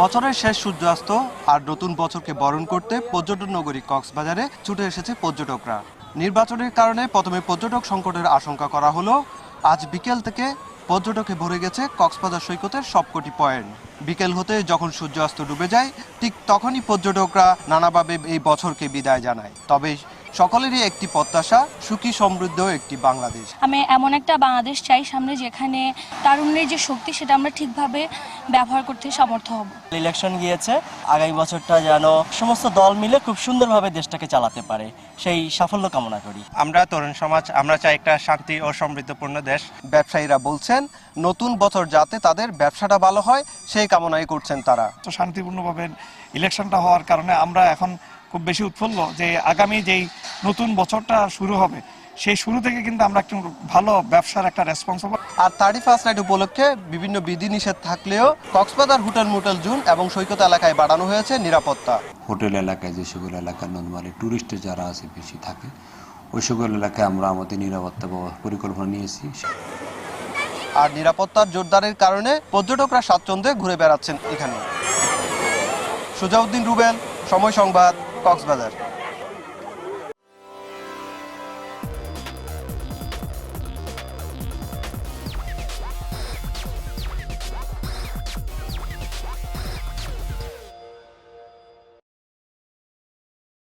বছরের শেষ সূর্যাস্ত আর নতুন বছরকে বরণ করতে পর্যটন নগরী কক্সবাজারে ছুটে এসেছে পর্যটকরা। নির্বাচনের কারণে প্রথমে পর্যটক সংকটের আশঙ্কা করা হলো। আজ বিকেল থেকে পর্যটকে ভরে গেছে কক্সবাজার সৈকতের সবকটি পয়েন্ট। বিকেল হতে যখন সূর্যাস্ত ডুবে যায়, ঠিক তখনই পর্যটকরা নানাভাবে এই বছরকে বিদায় জানায়। তবে সকলেরই একটি প্রত্যাশা সুখী সমৃদ্ধ একটি বাংলাদেশ। আমি এমন একটা বাংলাদেশ চাই সামনে যেখানে তারুণ্যের যে শক্তি সেটা আমরা ঠিকভাবে ব্যবহার করতে সমর্থ হব। ইলেকশন গিয়েছে আগামী বছরটা যেন সমস্ত দল মিলে খুব সুন্দরভাবে দেশটাকে চালাতে পারে সেই সাফল্য কামনা করি। আমরা তরুণ সমাজ আমরা চাই একটা শান্তি ও সমৃদ্ধপূর্ণ দেশ। ব্যবসায়ীরা বলছেন নতুন বছর যাতে তাদের ব্যবসাটা ভালো হয় সেই কামনাই করছেন তারা। তো শান্তিপূর্ণভাবে ইলেকশনটা হওয়ার কারণে আমরা এখন খুব বেশি উৎফুল্ল যে আগামী যেই নতুন বছরটা শুরু হবে। সেই শুরু থেকে কিন্তু আমরা একটু ভালো ব্যবসার একটা রেসপন্স হব। আর থার্টি ফার্স্ট নাইট উপলক্ষে বিভিন্ন বিধিনিষেদ থাকলেও কক্সবাজার হোটেল মোটেল জুন এবং সৈকত এলাকায় বাড়ানো হয়েছে নিরাপত্তা। হোটেল এলাকায় যে সকল এলাকা নর্মালি ট্যুরিস্টে যারা আছে বেশি থাকে ওই সকল এলাকায় আমরা আমাদের নিরাপত্তা পরিকল্পনা নিয়েছি। আর নিরাপত্তার জোরদারের কারণে পর্যটকরা স্বাচ্ছন্দ্যে ঘুরে বেড়াচ্ছেন এখানে। সুজাউদ্দিন রুবেল সময় সংবাদ কক্সবাজার।